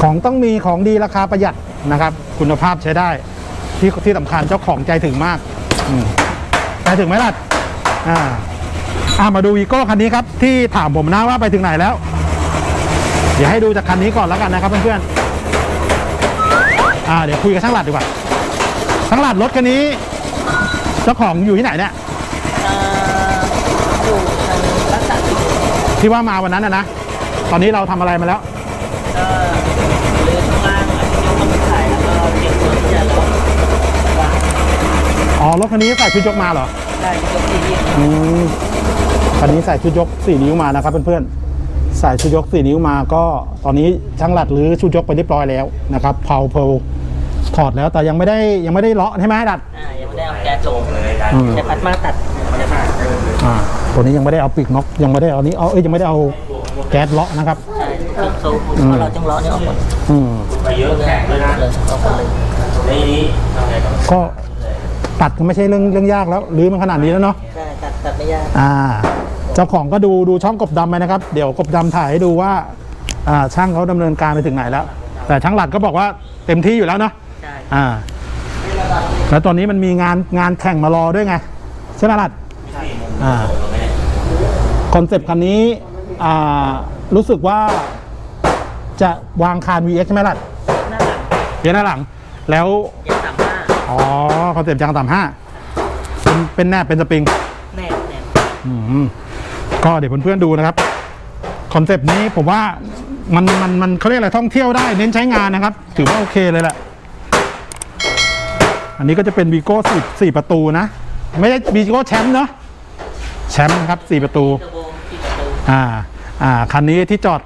ของต้องมีของดีราคาประหยัดนะครับ คุณภาพใช้ได้ ที่ที่สำคัญเจ้าของใจถึงมากอืมใจถึงไหมล่ะอ่าอ่ามาดูวีโก้คันนี้ครับ ที่ถามผมนะว่าไปถึงไหนแล้ว เดี๋ยวให้ดูจากคันนี้ก่อนแล้วกันนะครับเพื่อนๆอ่าเดี๋ยวคุยกับช่างหลัดดีกว่าช่างหลัดรถคันนี้ เจ้าของอยู่ที่ไหนเนี่ยเอ่ออยู่ทางรักษาสิทธิ์ที่ว่ามาวันนั้นนะนะตอนนี้เราทำอะไรมาแล้ว ก็เรือข้างล่างอะที่ยกมาขายแล้วก็เก็บส่วนที่จะแล้ววาง อ๋อ รถคันนี้ใส่ชุดยกมาเหรอได้ยกที่ยี่อืมคันนี้ใส่ชุดยก4นิ้วมานะครับเพื่อนๆ ใส่ชุดยก4นิ้วมาก็ตอนนี้ช่างหลัดหรือชุดยกไปเรียบร้อยแล้วนะครับเพาเพลถอดแล้วแต่ยังไม่ได้ยังไม่ได้เลาะใช่ไหมดัด อ่ายังไม่ได้เอาแก๊สลงอืม ใช้พัดมาตัดใช่ไหมอ่า ตัวนี้ยังไม่ได้เอาปีกน็อกยังไม่ได้เอานี้เอาเอ้ยยังไม่ได้เอาแก๊สเลาะนะครับ ใช่คือเขาเพราะเราต้องล้อเนี่ยออกหมดอืม ไปเยอะแข็งเลยนะเลยออกหมดเลยก็ ตัดก็ไม่ใช่เรื่องเรื่องยากแล้วหรือมันขนาดนี้แล้วเนาะใช่ตัดตัดไม่ยากอ่า เจ้าของก็ดูดูช่องกบดำไปนะครับ เดี๋ยวกบดำถ่ายให้ดูว่าอ่าช่างเขาดำเนินการไปถึงไหนแล้ว แต่ช่างหลัดก็บอกว่าเต็มที่อยู่แล้วเนาะใช่อ่า แล้วตอนนี้มันมีงานงานแข่งมารอด้วยไงใช่ไหมหลัดอ่าคอนเซปต์คันนี้อ่ารู้สึกว่าจะวางคาน VX ใช่ไหมหลัดหน้าหลังเพียงหน้าหลังแล้วเจ็ดสามห้า อ๋อคอนเซปต์ยางต่ำห้าเป็นเป็นแนบเป็นสปริงแน่แน่อืมก็เดี๋ยวเพื่อนๆดูนะครับคอนเซปต์นี้ผมว่ามันมันมันเขาเรียกอะไรท่องเที่ยวได้เน้นใช้งานนะครับ ถือว่าโอเคเลยแหละ อันนี้ก็จะเป็นวีโก้สี่สี่ประตูนะ ไม่ใช่วีโก้แชมป์เนาะแชมป์นะครับสี่ประตู เทอร์โบที่ประตูอ่า อ่า คันนี้ที่จอด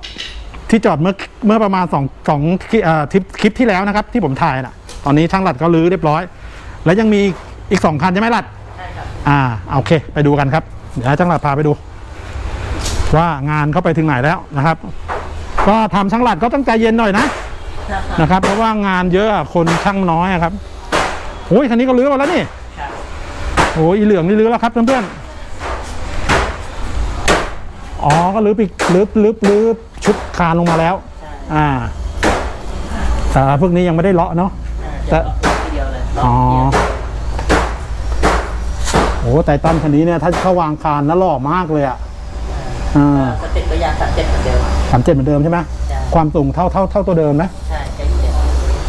ที่จอดเมื่อเมื่อประมาณสองสองคลิปอ่าทริปคลิปที่แล้วนะครับ ที่ผมถ่ายน่ะ ตอนนี้ช่างหลัดก็รื้อเรียบร้อย แล้วยังมีอีกสองคันใช่ไหมหลัดใช่ครับอ่าโอเค ไปดูกันครับ เดี๋ยวให้ช่างหลัดพาไปดู ว่างานเข้าไปถึงไหนแล้วนะครับ ก็ทำช่างหลัดก็ต้องใจเย็นหน่อยนะนะครับเพราะว่างานเยอะอะคนช่างน้อยอะครับโอ้ยคันนี้ก็รื้อมาแล้วนี่ครับโอ้ยอีเหลืองนี่รื้อแล้วครับเพื่อนๆอ๋อก็รื้อปีกรื้อรื้อรื้อชุดคานลงมาแล้วใช่อ่าแต่พวกนี้ยังไม่ได้เลาะเนาะ อ่าจะล็อกทีเดียวเลยอ๋อโอ้ไททันคันนี้เนี่ยถ้าเข้าวางคานแล้วหล่อมากเลยอะอ่าสเต็ปก็ยางตัดเจ็ดเหมือนเดิมสามเจ็ดเหมือนเดิมใช่ไหมใช่ความสูงเท่าเท่าเท่าตัวเดิมนะใช่ใช่เดียว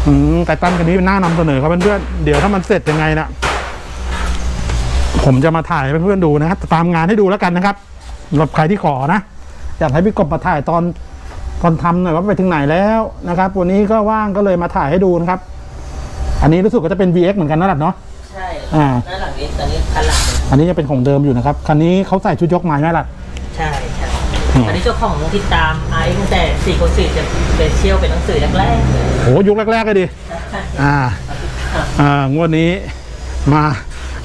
อืมไททันคันนี้เป็นหน้านำเสนอครับเพื่อนๆเดี๋ยวถ้ามันเสร็จยังไงนะผมจะมาถ่ายให้เพื่อนๆดูนะครับตามงานให้ดูแล้วกันนะครับสำหรับใครที่ขอนะอยากให้พี่กบมาถ่ายตอนตอนทำหน่อยว่าไปถึงไหนแล้วนะครับ วันนี้ก็ว่างก็เลยมาถ่ายให้ดูนะครับ อันนี้รู้สึกว่าจะเป็น VX เหมือนกันนะหลัดเนาะ ใช่อ่าหน้าหลังนี้ตอนนี้คันหลังเลยอันนี้จะเป็นของเดิมอยู่นะครับ คันนี้เขาใส่ชุดยกมาใช่ไหมล่ะใช่ใช่อืม อันนี้เจ้าของติดตามไอ้ตั้งแต่สี่คนสี่จะสเปเชียลเป็นหนังสือแรกๆเลยโหยุคแรกๆเลยดิ อ่า อ่างวดนี้มา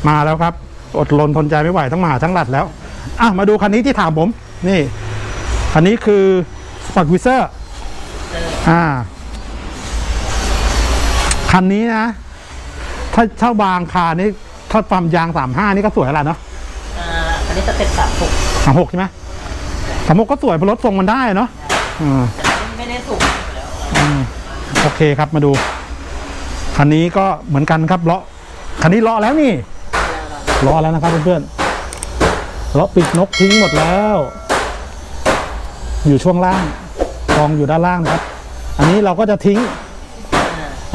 มาแล้วครับ อดรนทนใจไม่ไหวต้องมาหาทั้งหลัดแล้ว อะ มาดูคันนี้ที่ถามผม นี่ คันนี้คือ Sport w i z e r เอออ่า คันนี้นะ ถ้าเช่าบางคานี่ถ้าปั๊มยางสามห้านี่ก็สวยแล้วเนาะอ่าอันนี้สเต็ปสามหกสามหกใช่ไหมสามหกก็สวยเพราะรถทรงมันได้เนาะอืมแต่ไม่ได้สูงอยู่แล้วอืมโอเคครับมาดู คันนี้ก็เหมือนกันครับเลาะคันนี้เลาะแล้วนี่เลาะแล้วนะครับเพื่อนๆเลาะปิดนกทิ้งหมดแล้ว อยู่ช่วงล่างกองอยู่ด้านล่างนะครับ อันนี้เราก็จะทิ้ง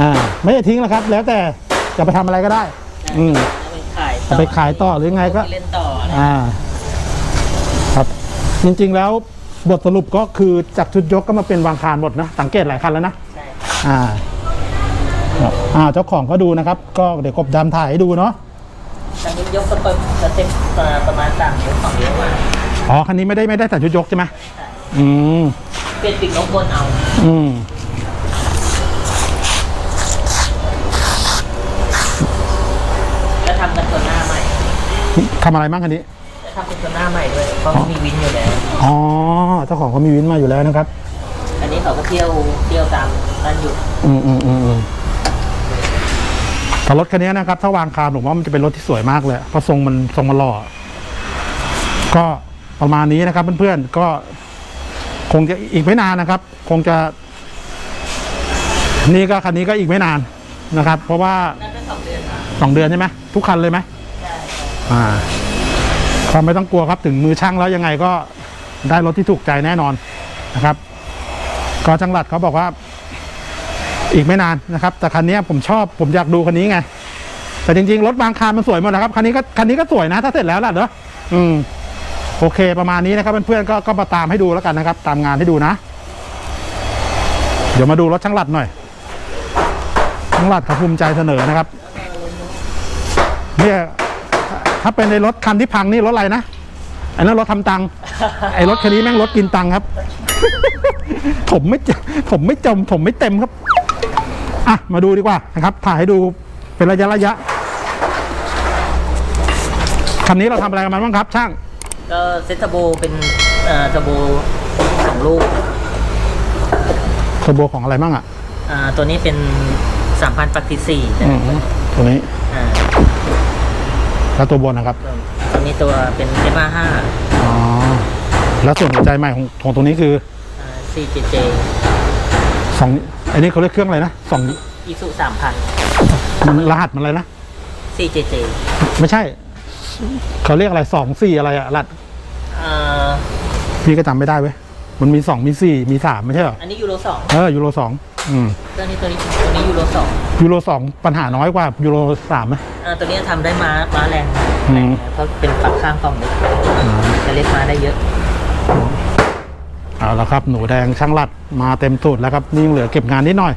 อ่าอ่า ไม่ได้ทิ้งแล้วครับ แล้วแต่จะไปทำอะไรก็ได้ อืมเอาไปขายต่อจะไปขายต่อหรือไงก็ที่เล่นต่ออะไรอ่า ครับ จริงๆแล้วบทสรุปก็คือจากชุดยกก็มาเป็นวางคานหมดนะ สังเกตหลายคันแล้วนะ ใช่อ่าครับอ่า เจ้าของก็ดูนะครับ ก็เดี๋ยวกบดำถ่ายให้ดูเนาะ ตอนนี้ยกสเต็ปสเต็ปประมาณสามนิ้วสองนิ้วมาอ๋อ คันนี้ไม่ได้ไม่ได้ใส่ชุดยกใช่ไหมใช่อืม เปลี่ยนปีกนกบนเอา อืม แล้วทำกันตัวหน้าใหม่ ทำอะไรบ้างคันนี้แล้วทำเป็นตัวหน้าใหม่ด้วยเพราะมันมีวินอยู่แล้ว อ๋อเจ้าของเขามีวินมาอยู่แล้วนะครับ อันนี้เขาก็เที่ยวเที่ยวตามนั่นอยู่ อืมอืมอืมอืมแต่รถคันนี้นะครับ ถ้าวางคานผมว่ามันจะเป็นรถที่สวยมากเลยเพราะทรงมันทรงมันหล่อก็ประมาณนี้นะครับเพื่อนๆก็คงจะอีกไม่นานนะครับ คงจะ นี่ก็คันนี้ก็อีกไม่นานนะครับ เพราะว่าน่าจะสองเดือนนะสองเดือนใช่ไหมทุกคันเลยไหมใช่ อ่าก็ไม่ต้องกลัวครับถึงมือช่างแล้วยังไงก็ได้รถที่ถูกใจแน่นอนนะครับ ก็จังหวัดเขาบอกว่า อีกไม่นานนะครับ แต่คันนี้ผมชอบผมอยากดูคันนี้ไง แต่จริงๆ รถบางคันมันสวยหมดนะครับคันนี้ก็คันนี้ก็สวยนะ ถ้าเสร็จแล้วล่ะเด้ออืมโอเคประมาณนี้นะครับเพื่อนๆก็ก็มาตามให้ดูแล้วกันนะครับ ตามงานให้ดูนะ เดี๋ยวมาดูรถช่างหลัดหน่อยช่างหลัดเขาภูมิใจเสนอนะครับเนี่ย ถ้าเป็นในรถคันที่พังนี่รถอะไรนะไอ้นั่นรถทำตังค์ไอ้รถคันนี้แม่งรถกินตังค์ครับ ผมไม่เจผมไม่จมผมไม่เต็มครับอะมาดูดีกว่านะครับ ถ่ายให้ดูเป็นระยะระยะคันนี้เราทำอะไรกันมาบ้างครับ ช่างก็เซตเทอร์โบเป็นเอ่อเทอร์โบสองลูกเทอร์โบของอะไรบ้างอะ อ่าตัวนี้เป็นสามพันปักที่สี่อืมตัวนี้อ่า แล้วตัวบนนะครับ ตัวนี้ตัวเป็นเอฟห้าอ๋อ แล้วส่วนหัวใจใหม่ของของตัวนี้คือสี่เจเจสองอันนี้เขาเรียกเครื่องอะไรนะสองอีสุสามพันมันรหัสมันอะไรนะสี่เจเจไม่ใช่ เขาเรียกอะไรสองสี่อะไรอะรัดอ่าพี่ก็จำไม่ได้เว้ย มันมีสองมีสี่มีสามไม่ใช่เหรอ อันนี้ยูโรสองเออยูโรสอง อืมตัวนี้ตัวนี้ตัวนี้ยูโรสองยูโรสองปัญหาน้อยกว่ายูโรสามไหมอ่าตัวนี้ทำได้ม้าม้าแรงอืมแรงนะเพราะเป็นฝักข้างกล่องเล็กจะเล็กม้าได้เยอะ เอาละครับ หนูแดงช่างรัดมาเต็มสูตรแล้วครับนี่ยังเหลือเก็บงานนิดหน่อย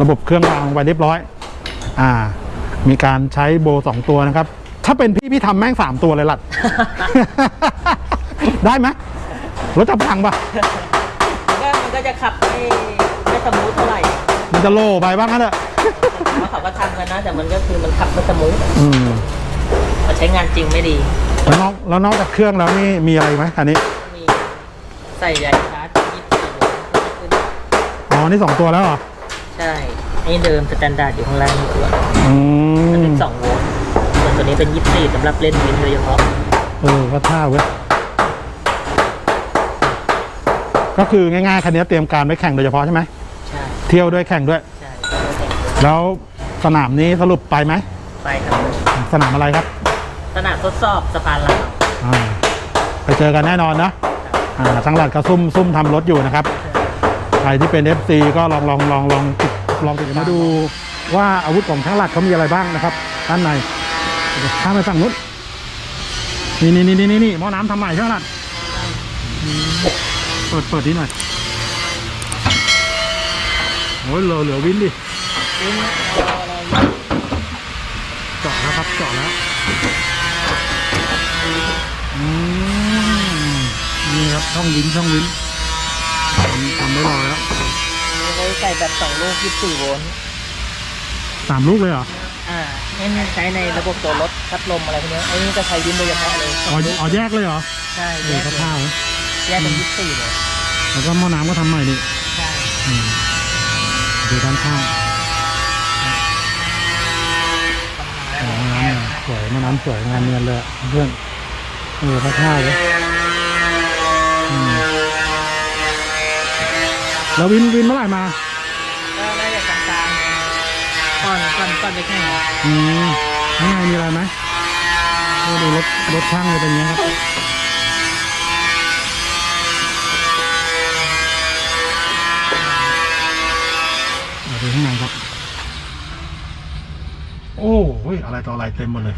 ระบบเครื่องวางไว้เรียบร้อย อ่า มีการใช้โบสองตัวนะครับ ถ้าเป็นพี่พี่ทำแม่งสามตัวเลยลัด ได้ไหมรถจะพังปะมันก็มันก็จะขับไม่ ไม่สมูทเท่าไหร่มันจะโล่ไปบ้างนะเถอะเพราะเขาก็ทำกันนะ แต่มันก็คือมันขับไม่สมูทอืมมันใช้งานจริงไม่ดี แล้วนอกแล้วนอกจากเครื่องแล้วนี่มีอะไรไหมอันนี้ มีใส่ใหญ่ชาร์จยี่สิบสี่โวลต์ขึ้นอ๋อ นี่สองตัวแล้วเหรอ ใช่อันนี้เดิมสแตนดาร์ดอยู่ข้างล่างนี่ตัวอืมันมเป็นสองโวลต์ส่วนตัวนี้เป็นยี่สิบสี่สำหรับเล่นวินโดยเฉพาะเออก็ท่าเว้ย ก็คือง่ายๆคันนี้เตรียมการไว้แข่งโดยเฉพาะใช่ไหมใช่ เที่ยวด้วยแข่งด้วย ใช่แล้วสนามนี้สรุปไปไหม ไปครับ สนามอะไรครับสนามทดสอบสะพานลาวอ่าไปเจอกันแน่นอนนะอ่าจังหวัดก็ซุ่มซุ่มทำรถอยู่นะครับ ใครที่เป็น FC ก็ลองลองลองลองติดลองติดมาดูว่าอาวุธของช่างหลักเขามีอะไรบ้างนะครับ ด้านในเดี๋ยวข้ามไปฝั่งนู้นนี่นี่นี่นี่นี่หม้อน้ำทำใหม่ช่างหลักอืมเปิดเปิดนิดหน่อยโอ้ยเหลือเหลือวินดิวินเจาะแล้วครับเจาะแล้วอืมนี่ครับช่องวินช่องวินทำได้รอแล้วนี่เขาใส่แบบสองลูกยี่สิบสี่โวลต์สามลูกเลยเหรออ่านี่ใช้ในระบบตัวรถพัดลมอะไรพวกเนี้ยไอ้นี่จะใช้วินโดยเฉพาะเลยสอ๋อองลูกอ๋อแยกเลยเหรอใช่เอแยอกก็เลยท่าเว้ยแยกเป็นยี่สิบสี่เลยแล้วก็หม้อน้ำก็ทำใหม่ดิใช่อืม ดูด้านข้างโอ้หม้อน้ำเนี่ยสวยหม้อน้ำสวยงานเนียนเลยอะเพื่อนเออก็ท่าเลยอืมแล้ววินวินเมื่อไหร่มาก็ได้จากกลางๆก่อนก่อนก่อนไปแข่งอืมข้างในมีอะไรไหมเออดูรถรถช่างจะเป็นยังไงครับเอาดูข้างในครับ โอ้เฮ้ยอะไร ต่ออะไรเต็มหมดเลย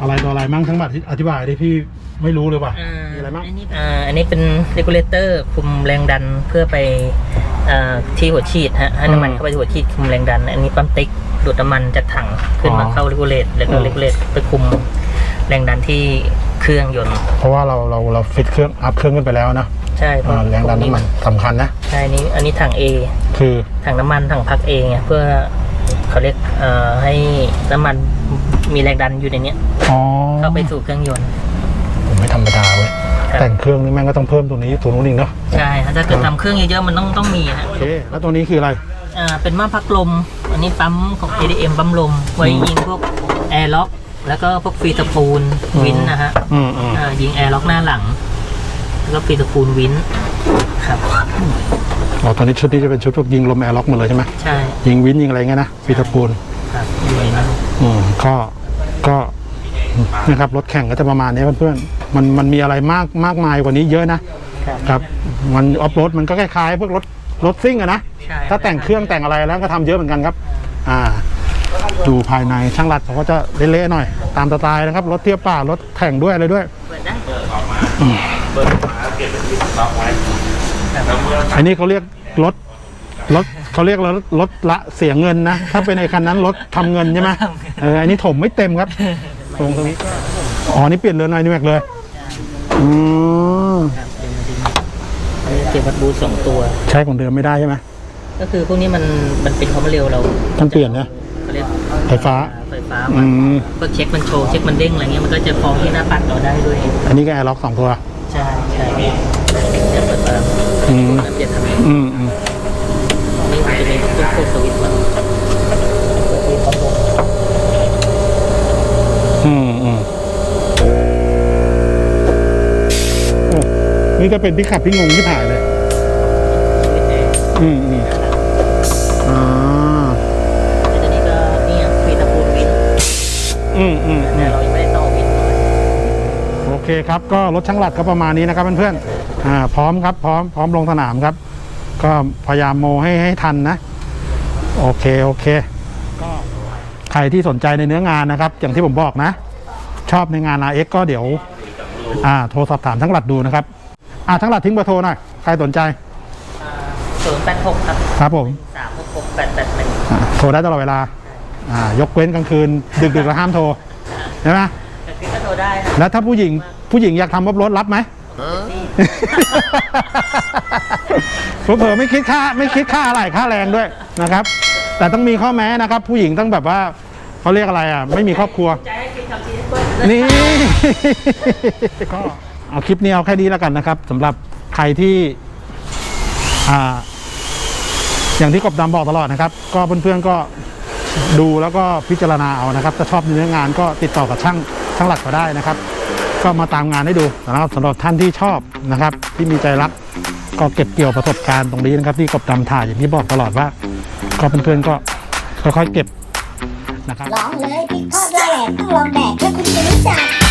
อะไรต่ออะไรมั่งทั้งบัตรอธิบายดิพี่ไม่รู้เลยว่ะอ่ามีอะไรบ้างอันนี้อ่าอันนี้เป็นเรกูเลเตอร์คุมแรงดันเพื่อไปอ่าที่หัวฉีดฮะให้น้ำมันเข้าไปที่หัวฉีดคุมแรงดัน อันนี้ปั๊มติ๊กดูดน้ำมันจากถังขึ้นมาเข้าเรกูเลตแล้วก็เรกูเลตไปคุมแรงดันที่เครื่องยนต์ เพราะว่าเราเราเราฟิตเครื่องอัพเครื่องขึ้นไปแล้วนะใช่เพอ่าราะแรงดันน้ำมันสำคัญนะ ใช่นี่อันนี้ถัง A คือถังน้ำมันถังพักเองเพื่อเขาเรียกเอ่อให้น้ำมันมีแรงดันอยู่ในเนี้ยอ๋อเข้าไปสู่เครื่องยนต์ ผมไม่ธรรมดาเว้ยครับ แต่งเครื่องนี่แม่งก็ต้องเพิ่มตัวนี้ตัวนู้นอีกเนาะใช่ฮะถ้าเกิดทำเครื่องเยอะๆมันต้องต้องมีฮะโอเคแล้วตัวนี้คืออะไร อ่าเป็นม่านพักลม อันนี้ปั๊มของ ADM ปั๊มลม ไว้ยิงพวกแอร์ล็อกแล้วก็พวกฟรีสปูลอืม วินนะฮะอืมอืมอ่ายิงแอร์ล็อกหน้าหลัง แล้วก็ปีตระกูลวินครับ อ๋อตอนนี้ชุดนี้จะเป็นชุดพวกยิงลมแอร์ล็อกหมดเลยใช่ไหมใช่ยิงวินยิงอะไรเงี้ยนะปีตระกูลครับอยู่ในนั้นอืมก็ก็นะครับรถแข่งก็จะประมาณนี้เพื่อนๆมันมันมีอะไรมากมากมายกว่านี้เยอะนะครับครับมันออฟโรดมันก็คล้ายๆพวกรถรถซิ่งอะนะ ใช่ถ้าแต่งเครื่องแต่งอะไรแล้วก็ทำเยอะเหมือนกันครับ อ่า ดูภายในช่างรัดเขาก็จะเละๆหน่อย ตามสไตล์นะครับ รถเทียบป่ารถแข่งด้วยอะไรด้วย เปิดได้อั นนี้เขาเรียกรถรถเขาเรียกรถรถละเสียเงินนะ ถ้าเป็นในคันนั้นรถทำเงินใช่ไหมเอออันนี้ถมไม่เต็มครับตรงตรงนี้ก็อ๋อนี่เปลี่ยนเรือนไอนิแม็กเลยอืมครับเป็นมาดีอันนี้เก็บวัดบูสองตัว ใช้ของเดิมไม่ได้ใช่ไหม ก็คือพวกนี้มันมันเป็นคอมเร็วเราต้องเปลี่ยนนะเขาเรียกไฟฟ้า ไฟฟ้าอืมามเพื่อเช็คมันโชว์เช็คมันเด้งอะไรเงี้ยมันก็จะฟ้องที่หน้าปัดเราได้ด้วยอันนี้ก็แอร์ล็อกสองตัว ใช่ใช่เนี่ยเปิดมาอืม เปลี่ยนทำไมอืมอืมนี่มันจะมีตัวกดสวิตช์มันเปิดสวิตช์พร้อมลงอืมอืมโอ้นี่จะเป็นที่ขับที่งงที่ผ่ายเลย สวิตช์เองอืมอืมอ่าแล้วตัวนี้ก็นี่อะมีตะปูนวินอืมอืมอืเนี่ยมเรายัง เคครับก็รถช่างหลัดก็ประมาณนี้นะครับเพื่อนๆอ่าพร้อมครับพร้อมพร้อมลงสนามครับ ก็พยายามโมให้ให้ทันนะ โอเคโอเคก็ใครที่สนใจในเนื้องานนะครับ อย่างที่ผมบอกนะ ชอบในงาน RX ก็เดี๋ยวอ่าโทรสอบถามทั้งหลัดดูนะครับอ่าทั้งหลัดทิ้งเบอร์โทรหน่อยใครสนใจศูนย์แปดหกครับครับผมสามหกหกแปดแปดหนึ่งอ่าโทรได้ตลอดเวลาอ่ายกเว้นกลางคืน ดึกๆแล้วห้ามโทรใช่ไหมแต่พี่ก็โทร ได้นะแล้วถ้าผู้หญิงผู้หญิงอยากทำรถรถรับไหมเผลอๆไม่คิดค่าไม่คิดค่าอะไรค่าแรงด้วยนะครับ แต่ต้องมีข้อแม้นะครับ ผู้หญิงต้องแบบว่าเขาเรียกอะไรอะ ไม่มีครอบครัว ใจให้คิดทำทีให้เปิ้ลนี่ ก็เอาคลิปนี้เอาแค่นี้แล้วกันนะครับสำหรับใครที่อ่าอย่างที่กบดำบอกตลอดนะครับ ก็เพื่อนๆก็ดูแล้วก็พิจารณาเอานะครับถ้าชอบในเนื้องานก็ติดต่อกับช่าง ช่างหลักก็ได้นะครับ ก็มาตามงานให้ดูนะครับสำหรับท่านที่ชอบนะครับ ที่มีใจรักก็เก็บเกี่ยวประสบการณ์ตรงนี้นะครับที่กบดำถ่ายอย่างที่บอกตลอดว่า ก็เพื่อนๆก็ค่อยๆเก็บนะครับ ลองเลยพอดแหลกต้องลองแดก